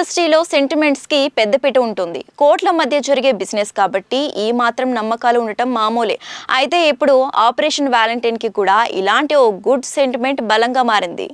ఇండస్ట్రీలో సెంటిమెంట్స్కి పెద్దపీట ఉంటుంది. కోట్ల మధ్య జరిగే బిజినెస్ కాబట్టి ఈ మాత్రం నమ్మకాలు ఉండటం మామూలే. అయితే ఇప్పుడు ఆపరేషన్ వ్యాలంటైన్కి కూడా ఇలాంటి ఓ గుడ్ సెంటిమెంట్ బలంగా మారింది.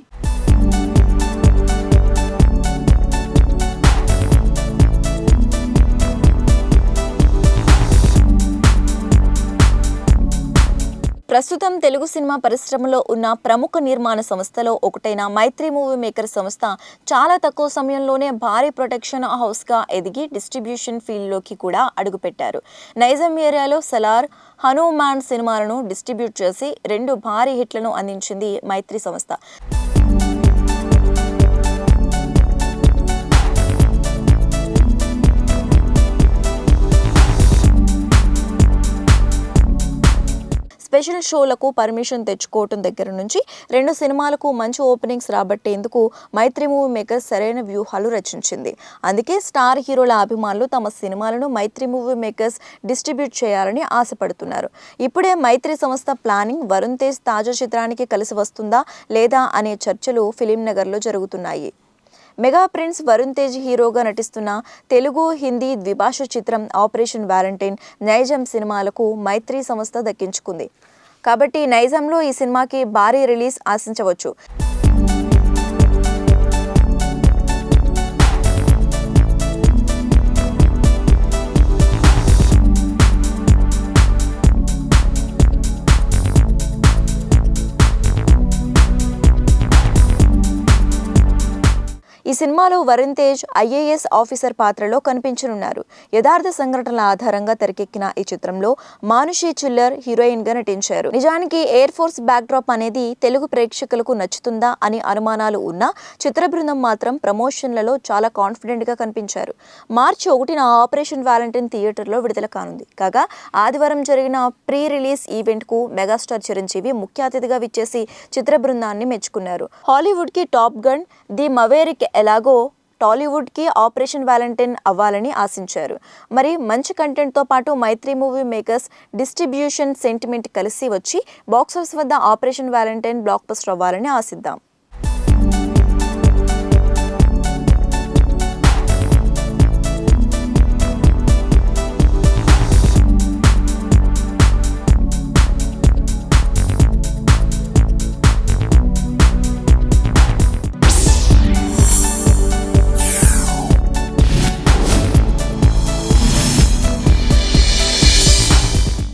ప్రస్తుతం తెలుగు సినిమా పరిశ్రమలో ఉన్న ప్రముఖ నిర్మాణ సంస్థలో ఒకటైన మైత్రి మూవీ మేకర్ సంస్థ చాలా తక్కువ సమయంలోనే భారీ ప్రొటెక్షన్ హౌస్గా ఎదిగి డిస్ట్రిబ్యూషన్ ఫీల్డ్లోకి కూడా అడుగుపెట్టారు. నైజం ఏరియాలో సలార్ హనుమాన్ సినిమాలను డిస్ట్రిబ్యూట్ చేసి రెండు భారీ హిట్లను అందించింది మైత్రి సంస్థ. స్పెషల్ షోలకు పర్మిషన్ తెచ్చుకోవటం దగ్గర నుంచి రెండు సినిమాలకు మంచి ఓపెనింగ్స్ రాబట్టేందుకు మైత్రి మూవీ మేకర్ సరైన వ్యూహాలు రచించింది. అందుకే స్టార్ హీరోల అభిమానులు తమ సినిమాలను మైత్రి మూవీ మేకర్స్ డిస్ట్రిబ్యూట్ చేయాలని ఆశపడుతున్నారు. ఇప్పుడే మైత్రి సంస్థ ప్లానింగ్ వరుణ్ తేజ్ తాజా చిత్రానికి కలిసి వస్తుందా లేదా అనే చర్చలు ఫిలిం నగర్లో జరుగుతున్నాయి. మెగా ప్రిన్స్ వరుణ్ తేజ్ హీరోగా నటిస్తున్న తెలుగు హిందీ ద్విభాష చిత్రం ఆపరేషన్ వ్యాలంటైన్ నైజం సినిమాలకు మైత్రి సంస్థ దక్కించుకుంది. కాబట్టి నైజంలో ఈ సినిమాకి భారీ రిలీజ్ ఆశించవచ్చు. ఈ సినిమాలో వరుణ్ తేజ్ ఐఏఎస్ ఆఫీసర్ పాత్రలో కనిపించనున్నారు. యథార్థ సంఘటనల ఆధారంగా తెరకెక్కిన ఈ చిత్రంలో మానుషి చిల్లర్ హీరోయిన్గా నటించారు. నిజానికి ఎయిర్ ఫోర్స్ బ్యాక్డ్రాప్ అనేది తెలుగు ప్రేక్షకులకు నచ్చుతుందా అని అనుమానాలు ఉన్నా చిత్ర బృందం మాత్రం ప్రమోషన్లలో చాలా కాన్ఫిడెంట్గా కనిపించారు. మార్చి ఒకటిన ఆపరేషన్ వ్యాలంటైన్ థియేటర్లో విడుదల కానుంది. కాగా ఆదివారం జరిగిన ప్రీ రిలీజ్ ఈవెంట్కు మెగాస్టార్ చిరంజీవి ముఖ్య అతిథిగా విచ్చేసి చిత్ర బృందాన్ని మెచ్చుకున్నారు. హాలీవుడ్కి టాప్ గన్ ది మవేరిక్ ఎలాగో టాలీవుడ్కి ఆపరేషన్ వ్యాలంటైన్ అవ్వాలని ఆశించారు. మరి మంచి కంటెంట్తో పాటు Mythri movie makers distribution sentiment కలిసి వచ్చి బాక్సాఫీస్ వద్ద ఆపరేషన్ వ్యాలంటైన్ బ్లాక్ బస్టర్ అవ్వాలని ఆశిద్దాం.